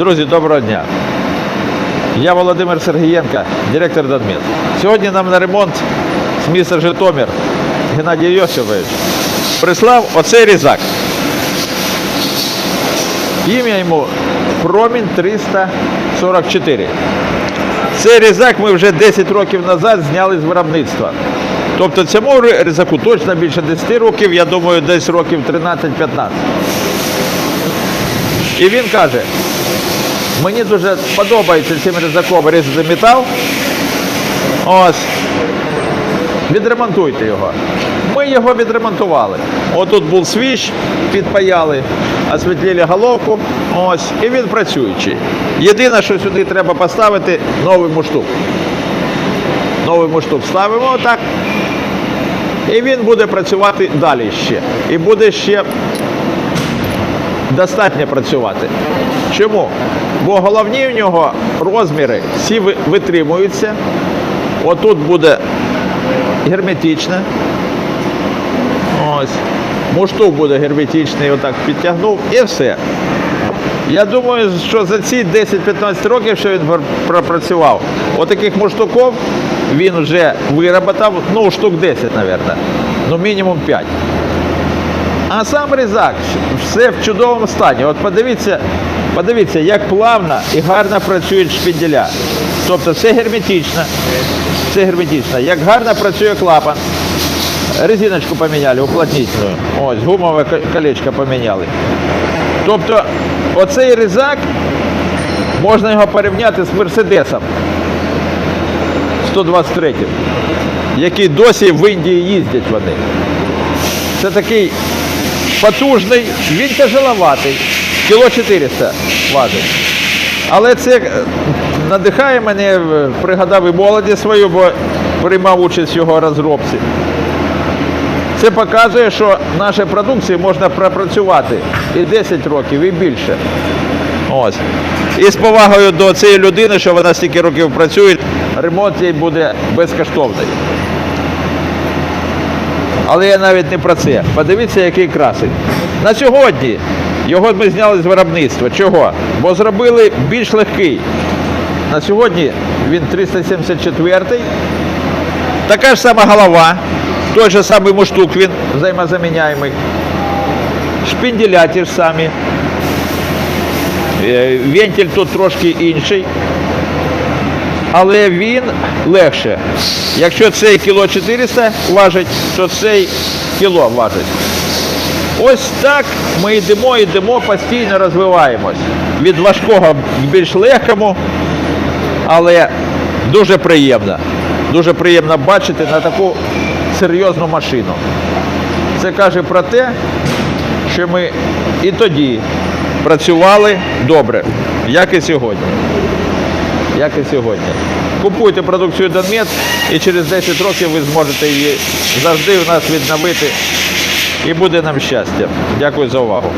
Друзі, доброго дня. Я Володимир Сергієнко, директор Донмет. Сьогодні нам на ремонт з міста Житомир Геннадій Йосипович прислав оцей різак. Ім'я йому Промінь 344. Цей різак ми вже 10 років назад зняли з виробництва. Тобто цьому різаку точно більше 10 років, я думаю, десь років 13-15. І він каже, мені дуже подобається цим різаком різати метал. Ось. Відремонтуйте його. Ми його відремонтували. Отут був свіж, підпаяли, освітлили головку, ось, і він працюючий. Єдине, що сюди треба поставити новий муштук. Новий муштук ставимо отак. І він буде працювати далі ще. І буде ще достатньо працювати. Чому? Бо головні в нього розміри всі витримуються. Отут буде герметичне. Ось. Муштук буде герметичний, отак підтягнув і все. Я думаю, що за ці 10-15 років, що він пропрацював, отаких муштуків він вже вироботав, ну, штук 10, мабуть, ну мінімум 5. А сам різак, все в чудовому стані. От подивіться, подивіться, як плавно і гарно працюють шпінделя. Тобто все герметично, все герметично. Як гарно працює клапан. Резиночку поміняли, уплотнительну. Ось, гумове колечко поміняли. Тобто, оцей різак можна його порівняти з Мерседесом 123, який досі в Індії їздять вони. Це такий потужний, він тяжеловатий, кіло 400 важить. Але це е, надихає мене, е, пригадав і молодість свою, бо приймав участь в його розробці. Це показує, що наші продукції можна пропрацювати і 10 років, і більше. Ось. І з повагою до цієї людини, що вона стільки років працює, ремонт їй буде безкоштовний. Але я навіть не про це. Подивіться, який красень. На сьогодні його ми зняли з виробництва. Чого? Бо зробили більш легкий. На сьогодні він 374-й. Така ж сама голова, той же самий муштук він взаємозаміняємий. Шпінделя ті ж самі. Е, Вентиль тут трошки інший. Але він легше. Якщо цей кіло 400 важить, то цей кіло важить. Ось так ми йдемо, йдемо, постійно розвиваємось. Від важкого к більш легкому, але дуже приємно. Дуже приємно бачити на таку серйозну машину. Це каже про те, що ми і тоді працювали добре, як і сьогодні. Як і сьогодні. Купуйте продукцію Донмет і через 10 років ви зможете її завжди у нас відновити. І буде нам щастя. Дякую за увагу.